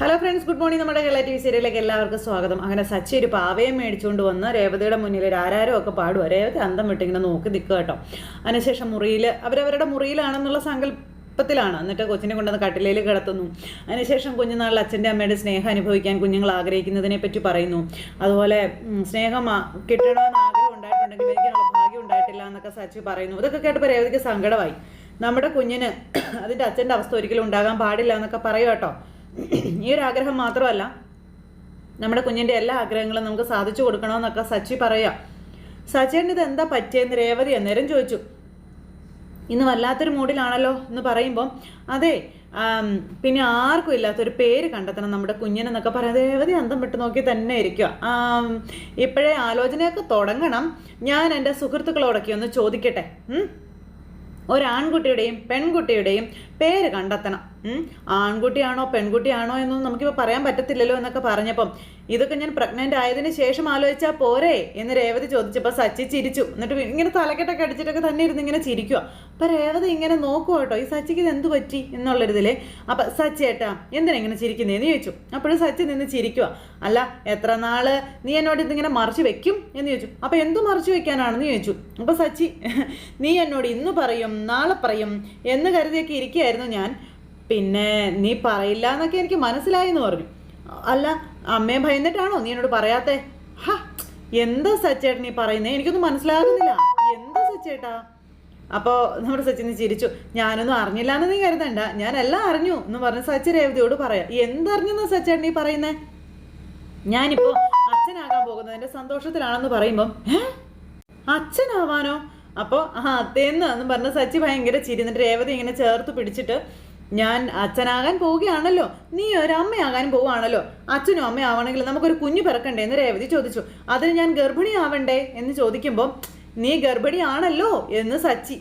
Hello friends good morning നമ്മുടെ Kerala T V സീരിയലിലേക്ക് എല്ലാവർക്കും സ്വാഗതം. അങ്ങനെ സച്ചി ഒരു പാവയെ മേടിച്ചുകൊണ്ട് വന്ന് രേവതിയുടെ മുന്നിൽ ഒരു ആരാരും ഒക്കെ പാടുക രേവതി അന്തം വിട്ടിങ്ങനെ നോക്കി നിൽക്കുക കേട്ടോ. അതിനുശേഷം മുറിയിൽ അവരവരുടെ മുറിയിലാണെന്നുള്ള സങ്കല്പത്തിലാണ്. എന്നിട്ട് കൊച്ചിനെ കൊണ്ടുവന്ന് കട്ടിലയിൽ കിടത്തുന്നു. അതിനുശേഷം കുഞ്ഞുനാളിൽ അച്ഛന്റെ അമ്മയുടെ സ്നേഹം അനുഭവിക്കാൻ കുഞ്ഞുങ്ങൾ ആഗ്രഹിക്കുന്നതിനെ പറ്റി പറയുന്നു. അതുപോലെ സ്നേഹം കിട്ടണമെന്ന് ആഗ്രഹം ഉണ്ടായിട്ടുണ്ടെങ്കിൽ എനിക്കുള്ള ഭാഗ്യം ഉണ്ടായിട്ടില്ല എന്നൊക്കെ സച്ചി പറയുന്നു. ഇതൊക്കെ കേട്ടപ്പോൾ രേവതിക്ക് സങ്കടമായി. നമ്മുടെ കുഞ്ഞിന് അതിന്റെ അച്ഛന്റെ അവസ്ഥ ഒരിക്കലും ഉണ്ടാകാൻ പാടില്ല എന്നൊക്കെ പറയും കേട്ടോ. ഈ ഒരു ആഗ്രഹം മാത്രമല്ല നമ്മുടെ കുഞ്ഞിന്റെ എല്ലാ ആഗ്രഹങ്ങളും നമുക്ക് സാധിച്ചു കൊടുക്കണമെന്നൊക്കെ സച്ചി പറയാം സച്ചിന് ഇത് എന്താ പറ്റിയെന്ന് രേവതി അന്നേരം ചോദിച്ചു. ഇന്ന് വല്ലാത്തൊരു മൂഡിലാണല്ലോ എന്ന് പറയുമ്പോൾ അതെ പിന്നെ ആർക്കും ഇല്ലാത്തൊരു പേര് കണ്ടെത്തണം നമ്മുടെ കുഞ്ഞിനെന്നൊക്കെ പറയാം. രേവതി അന്തം വിട്ട് നോക്കി തന്നെ ഇരിക്കുക. ഇപ്പോഴേ ആലോചനയൊക്കെ തുടങ്ങണം. ഞാൻ എന്റെ സുഹൃത്തുക്കളോടൊക്കെ ഒന്ന് ചോദിക്കട്ടെ? ഒരാൺകുട്ടിയുടെയും പെൺകുട്ടിയുടെയും പേര് കണ്ടെത്തണം. ആൺകുട്ടിയാണോ പെൺകുട്ടിയാണോ എന്നൊന്നും നമുക്കിപ്പോൾ പറയാൻ പറ്റത്തില്ലല്ലോ എന്നൊക്കെ പറഞ്ഞപ്പം ഇതൊക്കെ ഞാൻ പ്രഗ്നന്റ് ആയതിന് ശേഷം ആലോചിച്ചാൽ പോരെ എന്ന് രേവതി ചോദിച്ചപ്പോൾ സച്ചി ചിരിച്ചു. എന്നിട്ട് ഇങ്ങനെ തലക്കെട്ടൊക്കെ അടിച്ചിട്ടൊക്കെ തന്നെ ഇരുന്ന് ഇങ്ങനെ ചിരിക്കുക അപ്പം രേവതി ഇങ്ങനെ നോക്കുക കേട്ടോ ഈ സച്ചിക്ക് ഇത് എന്ത് പറ്റി? എന്നുള്ളൊരിതിൽ അപ്പം സച്ചി ഏട്ടാ എന്തിനാ ഇങ്ങനെ ചിരിക്കുന്നേ? എന്ന് ചോദിച്ചു. അപ്പോഴും സച്ചി നിന്ന് ചിരിക്കുക അല്ല എത്ര നാൾ നീ എന്നോട് ഇതിങ്ങനെ മറിച്ച് വെക്കും? എന്ന് ചോദിച്ചു. അപ്പം എന്ത് മറിച്ച് വെക്കാനാണെന്ന്? ചോദിച്ചു. അപ്പം സച്ചി നീ എന്നോട് ഇന്ന് പറയും നാളെ പറയും എന്ന് കരുതിയൊക്കെ ഇരിക്കുകയായിരുന്നു ഞാൻ. പിന്നെ നീ പറയില്ല എന്നൊക്കെ എനിക്ക് മനസ്സിലായി എന്ന് പറഞ്ഞു. അല്ല അമ്മയെ ഭയന്നിട്ടാണോ നീ എന്നോട് പറയാത്തെ? ഹാ എന്താ സച്ചേട്ടൻ നീ പറയുന്നേ? എനിക്കൊന്നും മനസ്സിലാകുന്നില്ല. എന്താ സച്ചേട്ടാ? അപ്പോൾ നമ്മുടെ സച്ചിന് ചിരിച്ചു. ഞാനൊന്നും അറിഞ്ഞില്ല എന്ന് നീ കരുതണ്ട. ഞാൻ എല്ലാം അറിഞ്ഞു എന്ന് പറഞ്ഞ് സച്ചി രേവതിയോട് പറയാം. എന്തറിഞ്ഞെന്നാ സച്ചേട്ടൻ നീ പറയുന്നേ? ഞാനിപ്പോൾ അച്ഛനാകാൻ പോകുന്നതിന്റെ സന്തോഷത്തിലാണെന്ന് പറയുമ്പം അച്ഛനാവാനോ? അപ്പോൾ ആ അത്തേന്ന് എന്ന് പറഞ്ഞ സച്ചി ഭയങ്കര ചിരി. എന്നിട്ട് രേവതി ഇങ്ങനെ ചേർത്ത് പിടിച്ചിട്ട് ഞാൻ അച്ഛനാകാൻ പോവുകയാണല്ലോ. നീ ഒരു പോവുകയാണല്ലോ. അച്ഛനും അമ്മയാവണമെങ്കിൽ നമുക്കൊരു കുഞ്ഞു പിറക്കണ്ടേ എന്ന് രേവതി ചോദിച്ചു. അതിന് ഞാൻ ഗർഭിണിയാവണ്ടേ എന്ന് ചോദിക്കുമ്പോൾ നീ ഗർഭിണിയാണല്ലോ എന്ന് സച്ചി.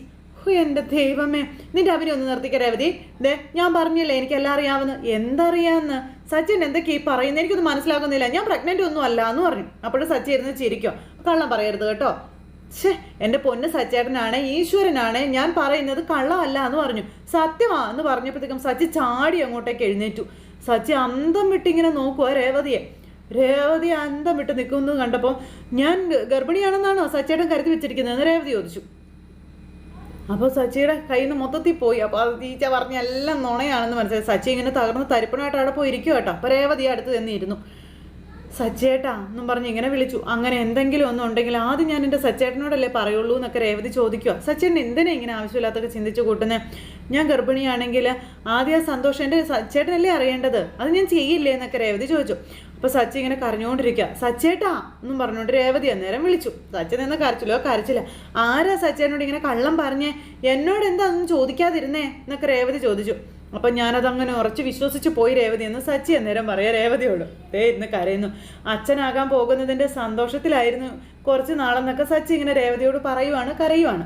എന്റെ ദൈവമേ. നിന്റെ അവനെ ഒന്ന് നിർത്തിക്ക രേവതി. ദേ ഞാൻ പറഞ്ഞില്ലേ എനിക്ക് എല്ലാം അറിയാവുന്ന എന്തറിയാന്ന്? സച്ചിൻ എന്തൊക്കെ ഈ പറയുന്നത് എനിക്കൊന്നും മനസ്സിലാക്കുന്നില്ല ഞാൻ പ്രഗ്നന്റ് ഒന്നും അല്ല എന്ന് പറഞ്ഞു. അപ്പോഴും സച്ചി ഇരുന്ന് ചിരിക്കോ കള്ളം പറയരുത് കേട്ടോ. ഛേ എന്റെ പൊന്ന് സച്ചേട്ടനാണ് ഈശ്വരനാണ് ഞാൻ പറയുന്നത് കള്ളമല്ല എന്ന് പറഞ്ഞു. സത്യമാ എന്ന് പറഞ്ഞപ്പോഴത്തേക്കും സച്ചി ചാടി അങ്ങോട്ടേക്ക് എഴുന്നേറ്റു. സച്ചി അന്തം വിട്ടിങ്ങനെ നോക്കുക രേവതിയെ. രേവതി അന്തം വിട്ട് നിൽക്കുന്നത് കണ്ടപ്പോൾ ഞാൻ ഗർഭിണിയാണെന്നാണോ സച്ചേട്ടൻ കരുതി വെച്ചിരിക്കുന്നത് എന്ന് രേവതി ചോദിച്ചു. അപ്പോൾ സച്ചിയുടെ കയ്യിൽ നിന്ന് മൊത്തത്തിൽ പോയി. അപ്പോൾ അത് ടീച്ച പറഞ്ഞ എല്ലാം നുണയാണെന്ന് മനസ്സിലായി. സച്ചി ഇങ്ങനെ തകർന്ന് തരിപ്പണമായിട്ട് അവിടെ പോയി കേട്ടോ. അപ്പോൾ രേവതി അടുത്ത് തന്നിരുന്നു സച്ചേട്ടാ എന്നും പറഞ്ഞ് ഇങ്ങനെ വിളിച്ചു. അങ്ങനെ എന്തെങ്കിലും ഒന്നും ഉണ്ടെങ്കിൽ ആദ്യം ഞാൻ എന്റെ സച്ചേട്ടനോടല്ലേ പറയുള്ളൂ എന്നൊക്കെ രേവതി ചോദിക്കുക സച്ചേട്ടൻ എന്തിനാ ഇങ്ങനെ ആവശ്യമില്ലാത്തൊക്കെ ചിന്തിച്ചു കൂട്ടുന്നത് ഞാൻ ഗർഭിണിയാണെങ്കിൽ ആദ്യം ആ സന്തോഷം എന്റെ സച്ചേട്ടനല്ലേ അറിയേണ്ടത്? അത് ഞാൻ ചെയ്യില്ലേ എന്നൊക്കെ രേവതി ചോദിച്ചു. അപ്പോൾ സച്ചി ഇങ്ങനെ കരഞ്ഞുകൊണ്ടിരിക്കുക സച്ചേട്ടാ എന്നും പറഞ്ഞുകൊണ്ട് രേവതി അന്നേരം വിളിച്ചു. സച്ചൻ എന്ന് കരച്ചില്ലോ കരച്ചില്ല. ആരാ സച്ചേട്ടനോട് ഇങ്ങനെ കള്ളം പറഞ്ഞേ? എന്നോട് എന്താ ഒന്നും ചോദിക്കാതിരുന്നേ? എന്നൊക്കെ രേവതി ചോദിച്ചു. അപ്പം ഞാനതങ്ങനെ ഉറച്ച് വിശ്വസിച്ച് പോയി രേവതി എന്ന് സച്ചി അന്നേരം പറയാം രേവതിയോട് ദേ ഇന്ന് കരയുന്നു. അച്ഛനാകാൻ പോകുന്നതിന്റെ സന്തോഷത്തിലായിരുന്നു കുറച്ച് നാളെന്നൊക്കെ സച്ചി ഇങ്ങനെ രേവതിയോട് പറയുവാണ് കരയുവാണ്.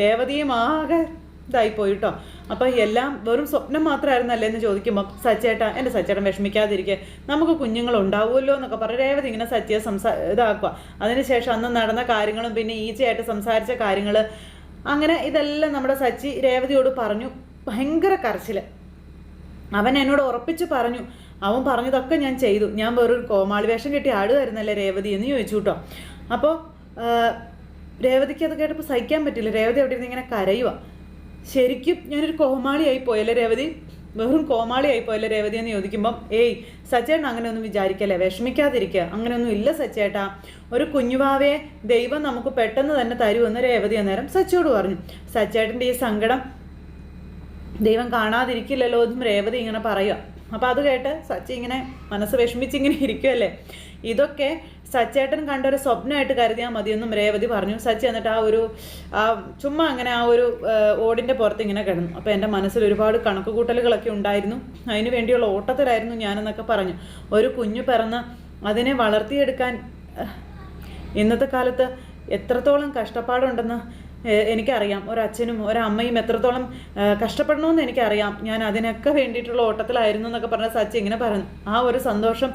രേവതിയും ആകെ ഇതായിപ്പോയി കേട്ടോ അപ്പം എല്ലാം വെറും സ്വപ്നം മാത്രമായിരുന്നല്ലേ എന്ന് ചോദിക്കുമ്പോൾ സച്ചേട്ടാ എന്റെ സച്ചേട്ടൻ വിഷമിക്കാതിരിക്കുക നമുക്ക് കുഞ്ഞുങ്ങൾ ഉണ്ടാവുമല്ലോ എന്നൊക്കെ പറഞ്ഞ് രേവതി ഇങ്ങനെ സച്ചിയെ സംസാ ഇതാക്കുക അതിനുശേഷം അന്ന് നടന്ന കാര്യങ്ങളും പിന്നെ ഈച്ചയായിട്ട് സംസാരിച്ച കാര്യങ്ങൾ അങ്ങനെ ഇതെല്ലാം നമ്മുടെ സച്ചി രേവതിയോട് പറഞ്ഞു. ഭയങ്കര കരച്ചിൽ അവൻ എന്നോട് ഉറപ്പിച്ച് പറഞ്ഞു അവൻ പറഞ്ഞതൊക്കെ ഞാൻ ചെയ്തു. ഞാൻ വേറൊരു കോമാളി വേഷം കെട്ടി ആടുമായിരുന്നല്ലേ രേവതി? എന്ന് ചോദിച്ചു കേട്ടോ. അപ്പോൾ രേവതിക്ക് അത് കേട്ടപ്പോൾ സഹിക്കാൻ പറ്റില്ല. രേവതി എവിടെ ഇരുന്ന് ഇങ്ങനെ കരയുക ശരിക്കും ഞാനൊരു കോമാളിയായി പോയല്ലേ രേവതി? വെറും കോമാളിയായി പോയല്ലേ രേവതി എന്ന് ചോദിക്കുമ്പം ഏയ് സച്ചേട്ടൻ അങ്ങനെയൊന്നും വിചാരിക്കല്ലേ? വിഷമിക്കാതിരിക്കുക അങ്ങനെയൊന്നും ഇല്ല സച്ചേട്ടാ. ഒരു കുഞ്ഞുവാവയെ ദൈവം നമുക്ക് പെട്ടെന്ന് തന്നെ തരുമെന്ന് രേവതി അന്നേരം സച്ചോട് പറഞ്ഞു. സച്ചേട്ടന്റെ ഈ സങ്കടം ദൈവം കാണാതിരിക്കില്ലല്ലോ എന്നും രേവതി ഇങ്ങനെ പറയുക അപ്പോൾ അത് കേട്ട് സച്ചി ഇങ്ങനെ മനസ്സ് വിഷമിച്ചിങ്ങനെ ഇരിക്കുമല്ലേ ഇതൊക്കെ സച്ചേട്ടൻ കണ്ട ഒരു സ്വപ്നമായിട്ട് കരുതിയാൽ മതിയെന്നും രേവതി പറഞ്ഞു. സച്ചി എന്നിട്ട് ആ ഒരു ആ ചുമ്മാ അങ്ങനെ ആ ഒരു ഓടിന്റെ പുറത്ത് ഇങ്ങനെ കിടന്നു. അപ്പോൾ എന്റെ മനസ്സിൽ ഒരുപാട് കണക്ക് കൂട്ടലുകളൊക്കെ ഉണ്ടായിരുന്നു. അതിന് വേണ്ടിയുള്ള ഓട്ടത്തിലായിരുന്നു ഞാനെന്നൊക്കെ പറഞ്ഞു. ഒരു കുഞ്ഞു പിറന്ന് അതിനെ വളർത്തിയെടുക്കാൻ ഇന്നത്തെ കാലത്ത് എത്രത്തോളം കഷ്ടപ്പാടുണ്ടെന്ന് എനിക്കറിയാം. ഒരച്ഛനും ഒരമ്മയും എത്രത്തോളം കഷ്ടപ്പെടണമെന്ന് എനിക്കറിയാം. ഞാൻ അതിനൊക്കെ വേണ്ടിയിട്ടുള്ള ഓട്ടത്തിലായിരുന്നു എന്നൊക്കെ പറഞ്ഞ സച്ചി ഇങ്ങനെ പറഞ്ഞു ആ ഒരു സന്തോഷം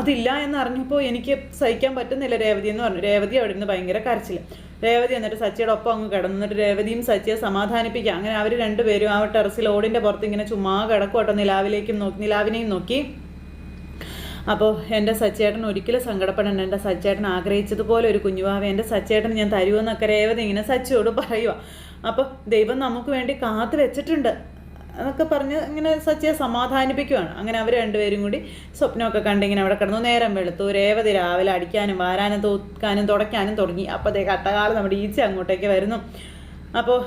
അതില്ല എന്നറിഞ്ഞപ്പോൾ എനിക്ക് സഹിക്കാൻ പറ്റുന്നില്ല രേവതി എന്ന് പറഞ്ഞു. രേവതി അവിടെ നിന്ന് ഭയങ്കര കരച്ചിൽ രേവതി എന്നിട്ട് സച്ചിയുടെ ഒപ്പം അങ്ങ് കിടന്നു. എന്നിട്ട് രേവതിയും സച്ചിയെ സമാധാനിപ്പിക്കുക. അങ്ങനെ അവർ രണ്ടുപേരും ആ ടെറസിൽ ഓടിന്റെ പുറത്ത് ഇങ്ങനെ ചുമ്മാ കിടക്കുവട്ടോ. നിലാവിലേക്കും നോക്കി നിലാവിനെയും നോക്കി. അപ്പോൾ എന്റെ സച്ചേട്ടൻ ഒരിക്കലും സങ്കടപ്പെടേണ്ട. എന്റെ സച്ചേട്ടൻ ആഗ്രഹിച്ചതുപോലെ ഒരു കുഞ്ഞുവാവ എന്റെ സച്ചേട്ടൻ ഞാൻ തരുമെന്നൊക്കെ രേവതി ഇങ്ങനെ സച്ചിയോട് പറയുക അപ്പോൾ ദൈവം നമുക്ക് വേണ്ടി കാത്തു വെച്ചിട്ടുണ്ട് എന്നൊക്കെ പറഞ്ഞ് ഇങ്ങനെ സച്ചിയെ സമാധാനിപ്പിക്കുവാണ്. അങ്ങനെ അവർ രണ്ടുപേരും കൂടി സ്വപ്നമൊക്കെ കണ്ടിങ്ങനെ അവിടെ കിടന്നു. നേരം വെളുത്തു. രേവതി രാവിലെ അടിക്കാനും വാരാനും തൂക്കാനും തുടയ്ക്കാനും തുടങ്ങി. അപ്പോഴത്തേക്ക് അട്ടകാലം നമ്മുടെ ഈച്ച അങ്ങോട്ടേക്ക് വരുന്നു. അപ്പോൾ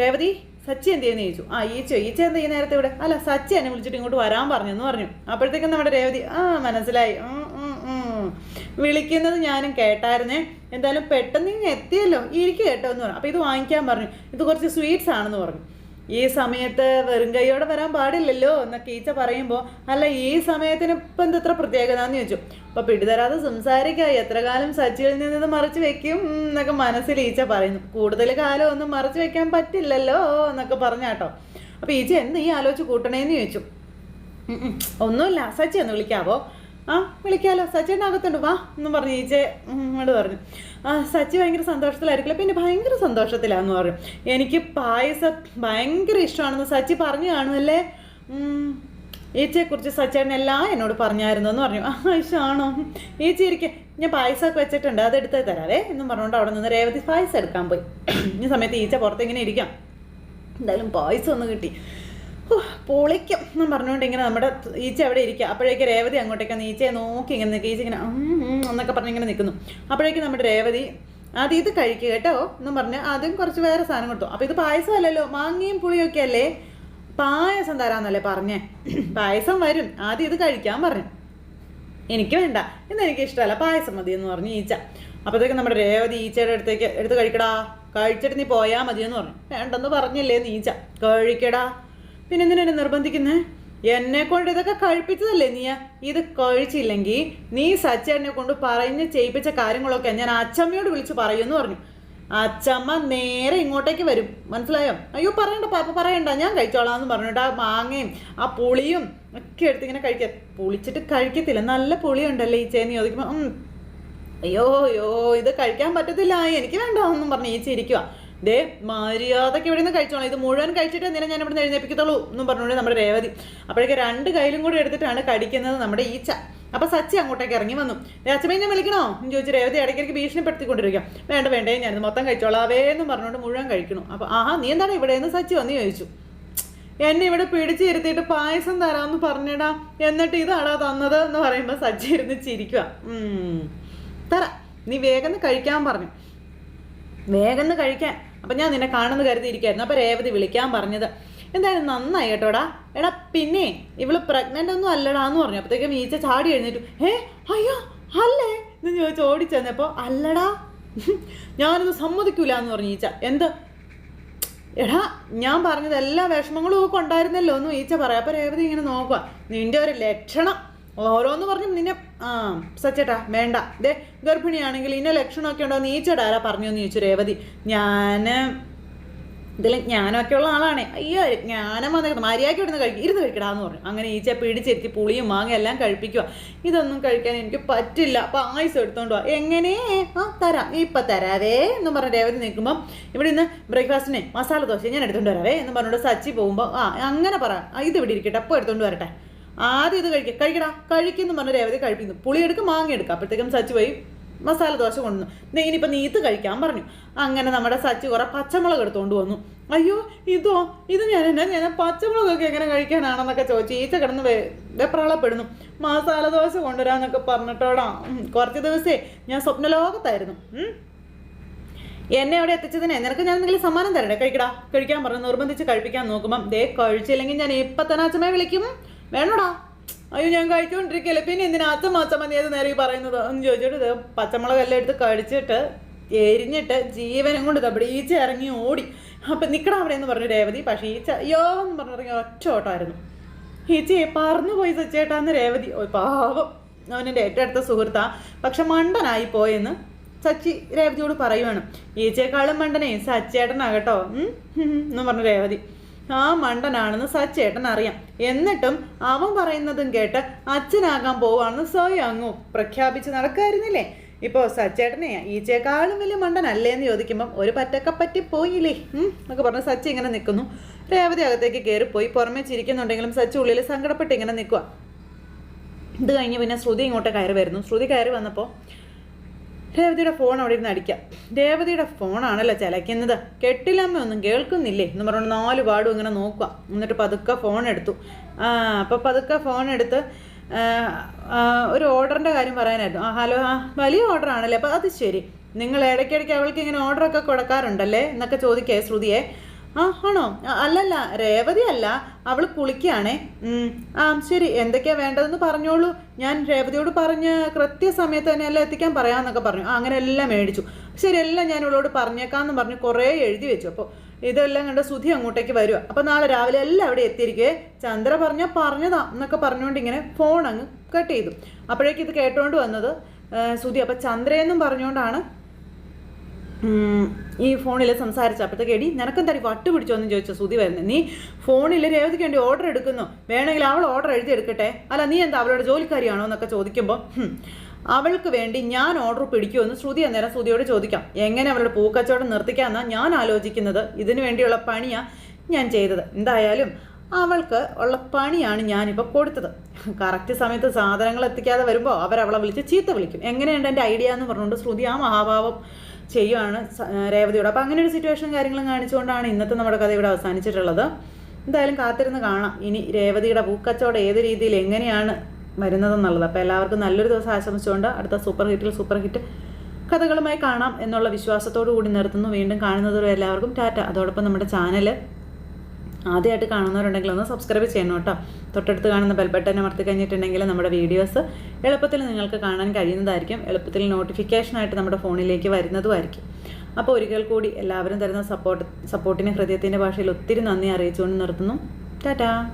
രേവതി സച്ചി എന്ത് ചെയ്യുന്നു ചോദിച്ചു? ആ ഈച്ച ഈച്ച എന്താ ഈ നേരത്തെ ഇവിടെ? അല്ല സച്ചി എന്നെ വിളിച്ചിട്ട് ഇങ്ങോട്ട് വരാൻ പറഞ്ഞു എന്ന് പറഞ്ഞു. അപ്പോഴത്തേക്കും നമ്മുടെ രേവതി ആ മനസ്സിലായി. വിളിക്കുന്നത് ഞാനും കേട്ടായിരുന്നേ. എന്തായാലും പെട്ടെന്ന് ഇങ്ങ് എത്തിയല്ലോ. ഇരിക്കും കേട്ടോ എന്ന് പറഞ്ഞു. അപ്പോൾ ഇത് വാങ്ങിക്കാൻ പറഞ്ഞു. ഇത് കുറച്ച് സ്വീറ്റ്സ് ആണെന്ന് പറഞ്ഞു. ഈ സമയത്ത് വെറും കൈയോടെ വരാൻ പാടില്ലല്ലോ എന്നൊക്കെ ഈച്ച പറയുമ്പോൾ അല്ല ഈ സമയത്തിന് ഇപ്പം എന്താ ഇത്ര പ്രത്യേകത എന്ന് ചോദിച്ചു. അപ്പോൾ പിടിതരാതെ സംസാരിക്കുക എത്ര കാലം സച്ചിയിൽ നിന്ന് മറിച്ച് വെക്കും എന്നൊക്കെ മനസ്സിൽ ഈച്ച പറയുന്നു. കൂടുതൽ കാലം ഒന്നും മറച്ചു വെക്കാൻ പറ്റില്ലല്ലോ എന്നൊക്കെ പറഞ്ഞാട്ടോ അപ്പോൾ ഈച്ച എന്ത് ഈ ആലോചിച്ച് കൂട്ടണേന്ന് ചോദിച്ചു. ഒന്നുമില്ല സച്ചി ഒന്ന് വിളിക്കാവോ? ആ വിളിക്കാലോ. സച്ചിന്റെ അകത്തുണ്ട്. വാ എന്ന് പറഞ്ഞു. ഈച്ചെ ഇങ്ങോട്ട് പറഞ്ഞു. ആ സച്ചി ഭയങ്കര സന്തോഷത്തിലായിരിക്കില്ല? പിന്നെ ഭയങ്കര സന്തോഷത്തിലാന്ന് പറഞ്ഞു എനിക്ക് പായസം ഭയങ്കര ഇഷ്ടമാണെന്ന് സച്ചി പറഞ്ഞു കാണുമല്ലേ. ഈച്ചയെക്കുറിച്ച് സച്ചേട്ടൻ എല്ലാം എന്നോട് പറഞ്ഞായിരുന്നു എന്ന് പറഞ്ഞു. ആ ഇഷ്ടമാണോ? ഈച്ച ഇരിക്കെ. ഞാൻ പായസമൊക്കെ വെച്ചിട്ടുണ്ട്. അത് എടുത്ത് തരാവേ എന്ന് പറഞ്ഞുകൊണ്ട് അവിടെ നിന്ന് രേവതി പായസം എടുക്കാൻ പോയി. ഈ സമയത്ത് ഈച്ച പുറത്തെങ്ങനെ ഇരിക്കാം. എന്തായാലും പായസം ഒന്ന് കിട്ടി. പൊളിക്കും എന്നും പറഞ്ഞുകൊണ്ട് ഇങ്ങനെ നമ്മുടെ ഈച്ച അവിടെ ഇരിക്കുക. അപ്പോഴേക്ക് രേവതി അങ്ങോട്ടേക്ക് ഈച്ചയെ നോക്കി ഇങ്ങനെ നിൽക്കുക ഈച്ച ഇങ്ങനെ എന്നൊക്കെ പറഞ്ഞ് ഇങ്ങനെ നിൽക്കുന്നു അപ്പോഴേക്ക് നമ്മുടെ രേവതി അത് ഇത് കഴിക്കുക കേട്ടോ എന്നും പറഞ്ഞ് ആദ്യം കുറച്ച് വേറെ സാധനം കൊടുത്തു. അപ്പോൾ ഇത് പായസമല്ലല്ലോ മാങ്ങയും പുളിയൊക്കെ അല്ലേ? പായസം തരാമെന്നല്ലേ പറഞ്ഞേ. പായസം വരും. ആദ്യം ഇത് കഴിക്കാൻ പറഞ്ഞു. എനിക്ക് വേണ്ട. ഇന്ന് എനിക്ക് ഇഷ്ടമല്ല. പായസം മതി എന്ന് പറഞ്ഞു ഈച്ച. അപ്പോഴത്തേക്ക് നമ്മുടെ രേവതി ഈച്ചയുടെ അടുത്തേക്ക് എടുത്ത് കഴിക്കടാ കഴിച്ചിട്ട് നീ പോയാൽ മതി എന്ന് പറഞ്ഞു. വേണ്ടെന്ന് പറഞ്ഞില്ലേ നീച്ച കഴിക്കടാ. പിന്നെ എന്തിനാ എന്നെ നിർബന്ധിക്കുന്നേ? എന്നെ കൊണ്ട് ഇതൊക്കെ കഴിപ്പിച്ചതല്ലേ നീ ഇത് കഴിച്ചില്ലെങ്കിൽ നീ സച്ചേട്ടനെ കൊണ്ട് പറഞ്ഞ് ചെയ്യിപ്പിച്ച കാര്യങ്ങളൊക്കെ ഞാൻ അച്ചമ്മയോട് വിളിച്ച് പറയുമെന്ന് പറഞ്ഞു. അച്ചമ്മ നേരെ ഇങ്ങോട്ടേക്ക് വരും. മനസ്സിലായോ? അയ്യോ പറയണ്ട പാപ്പ പറയണ്ട. ഞാൻ കഴിച്ചോളാം എന്ന് പറഞ്ഞിട്ട് ആ മാങ്ങയും ആ പുളിയും ഒക്കെ എടുത്ത് ഇങ്ങനെ കഴിക്കുക പുളിച്ചിട്ട് കഴിക്കത്തില്ല. നല്ല പുളിയുണ്ടല്ലേ ഈ ചേന്ന് ചോദിക്കുമ്പോൾ അയ്യോ അയ്യോ ഇത് കഴിക്കാൻ പറ്റത്തില്ല. എനിക്ക് വേണ്ട എന്നും പറഞ്ഞ് ഈ ഇരിക്കുക ദേ മര്യാദയ്ക്ക് ഇവിടെ നിന്ന് കഴിച്ചോളാം. ഇത് മുഴുവൻ കഴിച്ചിട്ട് എന്തിനാ ഞാൻ ഇവിടെ എഴുന്നേപ്പിക്കത്തുള്ളൂ എന്നും പറഞ്ഞുകൊണ്ട് നമ്മുടെ രേവതി അപ്പോഴേക്ക് രണ്ട് കയ്യിലും കൂടി എടുത്തിട്ടാണ് കടിക്കുന്നത് നമ്മുടെ ഈച്ച. അപ്പൊ സച്ചി അങ്ങോട്ടേക്ക് ഇറങ്ങി വന്നു. ദേ അച്ഛമ്മ ഞാൻ വിളിക്കണോ? എന്ന് ചോദിച്ചു രേവതി ഇടയ്ക്കിടയ്ക്ക് ഭീഷണിപ്പെടുത്തിക്കൊണ്ടിരിക്കാം വേണ്ട വേണ്ടേ ഞാനിത് മൊത്തം കഴിച്ചോളാവേ എന്നും പറഞ്ഞുകൊണ്ട് മുഴുവൻ കഴിക്കണു അപ്പൊ ആഹാ നീ എന്താണ് ഇവിടെ നിന്ന് സച്ചി വന്ന് ചോദിച്ചു. എന്നെ ഇവിടെ പിടിച്ചിരുത്തിയിട്ട് പായസം തരാമെന്ന് പറഞ്ഞിടാ. എന്നിട്ട് ഇതാടാ തന്നത് എന്ന് പറയുമ്പോൾ സജ്ജി ഇരുന്ന് ചിരിക്കുക. തരാം നീ വേഗം കഴിക്കാൻ പറഞ്ഞു. വേഗം കഴിക്കാൻ. അപ്പം ഞാൻ നിന്നെ കാണുന്ന കരുതിയിരിക്കായിരുന്നു അപ്പോൾ രേവതി വിളിക്കാൻ പറഞ്ഞത് എന്തായാലും നന്നായി കേട്ടോടാ. എടാ പിന്നെ ഇവൾ പ്രഗ്നന്റ് ഒന്നും അല്ലടാ എന്ന് പറഞ്ഞു. അപ്പോഴത്തേക്കും ഈച്ച ചാടി എഴുന്നേറ്റു. ഏ അയ്യോ അല്ലേ? എന്ന് ചോദിച്ചു ഓടിച്ചെന്നപ്പോൾ അല്ലടാ. ഞാനത് സമ്മതിക്കൂല എന്ന് പറഞ്ഞു ഈച്ച. എന്ത്? എടാ ഞാൻ പറഞ്ഞത് എല്ലാ വിഷമങ്ങളും ഒക്കെ ഉണ്ടായിരുന്നല്ലോ എന്ന് ഈച്ച പറയാം. അപ്പോൾ രേവതി ഇങ്ങനെ നോക്കുക നിന്റെ ഒരു ലക്ഷണം. ഓരോന്ന് പറഞ്ഞു നിന്നെ ആ സച്ചേട്ടാ വേണ്ട. ദേ ഗർഭിണിയാണെങ്കിൽ ഇന്ന ലക്ഷണമൊക്കെ ഉണ്ടോ? നീ ഈച്ചയുടെ ആരാ പറഞ്ഞു എന്ന് ചോദിച്ചു രേവതി. ഞാൻ ഇതിൽ ജ്ഞാനമൊക്കെ ഉള്ള ആളാണ്. അയ്യോ ജ്ഞാനം വന്നേക്കണം മര്യാദയ്ക്ക് ഇടുന്ന് കഴിക്കും ഇരുന്ന് കഴിക്കടാന്ന് പറഞ്ഞു. അങ്ങനെ ഈച്ച പിടിച്ചെത്തി പുളിയും മാങ്ങ എല്ലാം കഴിപ്പിക്കുക ഇതൊന്നും കഴിക്കാൻ എനിക്ക് പറ്റില്ല. പായസം എടുത്തോണ്ട് പോവാ എങ്ങനെ? ആ തരാം. ഇപ്പം തരാവേ എന്ന് പറഞ്ഞ രേവതി നിൽക്കുമ്പോൾ ഇവിടെ ഇന്ന് ബ്രേക്ക്ഫാസ്റ്റിനെ മസാല ദോശ ഞാൻ എടുത്തോണ്ട് വരാവേ എന്ന് പറഞ്ഞുകൊണ്ട് സച്ചി പോകുമ്പോൾ ആ അങ്ങനെ പറ. ഇത് ഇവിടെ ഇരിക്കട്ടെ. അപ്പോൾ എടുത്തോണ്ട് വരട്ടെ. ആദ്യം ഇത് കഴിക്കുക കഴിക്കടാ. കഴിക്കുന്നു പറഞ്ഞ രേവതി കഴിപ്പിക്കുന്നു. പുളി എടുക്കും മാങ്ങ എടുക്കുക അപ്പോഴത്തേക്കും സച്ചി പോയി മസാല ദോശ കൊണ്ടുവന്നു. ഇനിയിപ്പോൾ നീത്ത് കഴിക്കാൻ പറഞ്ഞു. അങ്ങനെ നമ്മുടെ സച്ചി കുറേ പച്ചമുളക് എടുത്തുകൊണ്ട് വന്നു. അയ്യോ ഇതോ? ഇത് ഞാൻ എന്നാ ഞാൻ പച്ചമുളകൊക്കെ എങ്ങനെ കഴിക്കാനാണെന്നൊക്കെ ചോദിച്ചു ഈച്ച കിടന്ന് വെ വെപ്രാളപ്പെടുന്നു. മസാല ദോശ കൊണ്ടുവരാന്നൊക്കെ പറഞ്ഞിട്ടോടാ. കുറച്ച് ദിവസേ ഞാൻ സ്വപ്നലോകത്തായിരുന്നു. എന്നെ അവിടെ എത്തിച്ചതിനെ നിനക്ക് ഞാൻ എന്തെങ്കിലും സമ്മാനം തരണേ? കഴിക്കടാ. കഴിക്കാൻ പറഞ്ഞു നിർബന്ധിച്ച് കഴിപ്പിക്കാൻ നോക്കുമ്പം ദേ കഴിച്ചില്ലെങ്കിൽ ഞാൻ ഇപ്പം തന്നെ അച്ഛമ്മയെ വിളിക്കും. വേണോടാ? അയ്യോ ഞാൻ കഴിച്ചുകൊണ്ടിരിക്കല്ലേ പിന്നെ എന്തിനാ അച്ഛൻ അച്ഛമ്മ നീ ഏത് നേരെ ഈ പറയുന്നത്? എന്ന് ചോദിച്ചിട്ട് ഇത് പച്ചമുളകെല്ലാം എടുത്ത് കഴിച്ചിട്ട് എരിഞ്ഞിട്ട് ജീവനും കൊണ്ട് തപ്പടി ഈച്ച ഇറങ്ങി ഓടി. അപ്പം നിൽക്കണം അവിടെ എന്ന് പറഞ്ഞു രേവതി. പക്ഷേ ഈച്ച അയ്യോ എന്ന് പറഞ്ഞിറങ്ങി ഒറ്റ ഓട്ടമായിരുന്നു. ഈച്ചയെ പറന്നുപോയി സച്ചേട്ടാന്ന് രേവതി. പാവം. അവനെന്റെ ഏറ്റവും അടുത്ത സുഹൃത്താ. പക്ഷെ മണ്ടനായി പോയെന്ന് സച്ചി രേവതിയോട് പറയുവാണ്. ഈച്ചയെക്കാളും മണ്ടനെ സച്ചേട്ടനാകട്ടോ എന്ന് പറഞ്ഞു രേവതി. ആ മണ്ടനാണെന്ന് സച്ചേട്ടൻ അറിയാം. എന്നിട്ടും അവൻ പറയുന്നതും കേട്ട് അച്ഛനാകാൻ പോവാണെന്ന് സ്വയം അങ്ങു പ്രഖ്യാപിച്ച് നടക്കായിരുന്നില്ലേ? ഇപ്പോൾ സച്ചേട്ടനെ ഈച്ചേക്കാളും വലിയ മണ്ടനല്ലേ എന്ന് ചോദിക്കുമ്പം ഒരു പറ്റൊക്കെ പറ്റി പോയില്ലേ എന്നൊക്കെ പറഞ്ഞ് സച്ചി ഇങ്ങനെ നിൽക്കുന്നു. രേവതി അകത്തേക്ക് കയറിപ്പോയി. പുറമെ ചിരിക്കുന്നുണ്ടെങ്കിലും സച്ചി ഉള്ളിൽ സങ്കടപ്പെട്ട് ഇങ്ങനെ നിൽക്കുക ഇത് കഴിഞ്ഞ് പിന്നെ ശ്രുതി ഇങ്ങോട്ട് കയറി വരുന്നു. ശ്രുതി കയറി വന്നപ്പോൾ രേവതിയുടെ ഫോൺ അവിടെ ഇരുന്ന് അടിക്കാം. രേവതിയുടെ ഫോണാണല്ലോ ചിലയ്ക്കുന്നത്. കെട്ടിലമ്മ ഒന്നും കേൾക്കുന്നില്ലേ? എന്ന് പറഞ്ഞു നാല് പാടും ഇങ്ങനെ നോക്കുക. എന്നിട്ട് പതുക്കെ ഫോൺ എടുത്തു. ആ അപ്പോൾ പതുക്കെ ഫോൺ എടുത്ത് ഒരു ഓർഡറിന്റെ കാര്യം പറയാനായിരുന്നു. ആ ഹലോ ആ വലിയ ഓർഡർ ആണല്ലേ? അപ്പോൾ അത് ശരി. നിങ്ങൾ ഇടയ്ക്കിടയ്ക്ക് അവൾക്ക് ഇങ്ങനെ ഓർഡറൊക്കെ കൊടുക്കാറുണ്ടല്ലേ? എന്നൊക്കെ ചോദിക്കേ ശ്രുതിയെ. ആ ആണോ? അല്ലല്ല രേവതി അല്ല അവൾ കുളിക്കുകയാണേ. ആ ശരി എന്തൊക്കെയാ വേണ്ടതെന്ന് പറഞ്ഞോളൂ. ഞാൻ രേവതിയോട് പറഞ്ഞ് കൃത്യസമയത്ത് തന്നെ എല്ലാം എത്തിക്കാൻ പറയാമെന്നൊക്കെ പറഞ്ഞു. അങ്ങനെ എല്ലാം മേടിച്ചു. ശരി എല്ലാം ഞാൻ ഇവളോട് പറഞ്ഞേക്കാന്ന് പറഞ്ഞ് കുറേ എഴുതി വെച്ചു. അപ്പോൾ ഇതെല്ലാം കണ്ട് സുധി അങ്ങോട്ടേക്ക് വരിക അപ്പോൾ നാളെ രാവിലെ എല്ലാം അവിടെ എത്തിയിരിക്കേ. ചന്ദ്ര പറഞ്ഞാൽ പറഞ്ഞതാ എന്നൊക്കെ പറഞ്ഞുകൊണ്ട് ഇങ്ങനെ ഫോൺ അങ്ങ് കട്ട് ചെയ്തു. അപ്പോഴേക്ക് ഇത് കേട്ടോണ്ട് വന്നത് സുധി. അപ്പോൾ ചന്ദ്രയെന്നും പറഞ്ഞുകൊണ്ടാണ് ഈ ഫോണിൽ സംസാരിച്ച അപ്പോഴത്തേക്ക് എടി നിനക്കും തരി വട്ട് പിടിച്ചോന്ന് ചോദിച്ച സുതി വരുന്നത് നീ ഫോണിൽ രേവതിക്ക് വേണ്ടി ഓർഡർ എടുക്കുന്നു. വേണമെങ്കിൽ അവൾ ഓർഡർ എഴുതി എടുക്കട്ടെ? അല്ല നീ എന്താ അവളുടെ ജോലിക്കാരിയാണോ എന്നൊക്കെ ചോദിക്കുമ്പോൾ അവൾക്ക് വേണ്ടി ഞാൻ ഓർഡർ പിടിക്കുമെന്ന് ശ്രുതി അന്നേരം ശ്രുതിയോട് ചോദിക്കാം. എങ്ങനെ അവളുടെ പൂക്കച്ചവടം നിർത്തിക്കാമെന്നാണ് ഞാൻ ആലോചിക്കുന്നത്. ഇതിനു വേണ്ടിയുള്ള പണിയാണ് ഞാൻ ചെയ്തത്. എന്തായാലും അവൾക്ക് ഉള്ള പണിയാണ് ഞാനിപ്പോൾ കൊടുത്തത്. കറക്റ്റ് സമയത്ത് സാധനങ്ങൾ എത്തിക്കാതെ വരുമ്പോൾ അവരവളെ വിളിച്ച് ചീത്ത വിളിക്കും. എങ്ങനെയുണ്ട് എന്റെ ഐഡിയ എന്ന് പറഞ്ഞുകൊണ്ട് ശ്രുതി ആ മഹാഭാവം ചെയ്യുവാണ് രേവതിയോട്. അപ്പോൾ അങ്ങനെ ഒരു സിറ്റുവേഷൻ കാര്യങ്ങളും കാണിച്ചുകൊണ്ടാണ് ഇന്നത്തെ നമ്മുടെ കഥ ഇവിടെ അവസാനിച്ചിട്ടുള്ളത്. എന്തായാലും കാത്തിരുന്ന് കാണാം. ഇനി രേവതിയുടെ പൂക്കച്ചവടം ഏത് രീതിയിൽ എങ്ങനെയാണ് വരുന്നതെന്നുള്ളത്. അപ്പോൾ എല്ലാവർക്കും നല്ലൊരു ദിവസം ആശംസിച്ചുകൊണ്ട് അടുത്ത സൂപ്പർ ഹിറ്റിൽ സൂപ്പർ ഹിറ്റ് കഥകളുമായി കാണാം എന്നുള്ള വിശ്വാസത്തോടു കൂടി നിർത്തുന്നു. വീണ്ടും കാണുന്നതുവരെ എല്ലാവർക്കും ടാറ്റ. അതോടൊപ്പം നമ്മുടെ ചാനൽ ആദ്യമായിട്ട് കാണുന്നവരുണ്ടെങ്കിൽ ഒന്ന് സബ്സ്ക്രൈബ് ചെയ്യണം കേട്ടോ. തൊട്ടടുത്ത് കാണുന്ന ബെൽബട്ടൻ അമർത്തി കഴിഞ്ഞിട്ടുണ്ടെങ്കിൽ നമ്മുടെ വീഡിയോസ് എളുപ്പത്തിൽ നിങ്ങൾക്ക് കാണാൻ കഴിയുന്നതായിരിക്കും. എളുപ്പത്തിൽ നോട്ടിഫിക്കേഷനായിട്ട് നമ്മുടെ ഫോണിലേക്ക് വരുന്നതുമായിരിക്കും. അപ്പോൾ ഒരിക്കൽ കൂടി എല്ലാവരും തരുന്ന സപ്പോർട്ട് സപ്പോർട്ടിന് ഹൃദയത്തിന്റെ ഭാഷയിൽ ഒത്തിരി നന്ദി അറിയിച്ചുകൊണ്ട് നിർത്തുന്നു. ടാറ്റാ.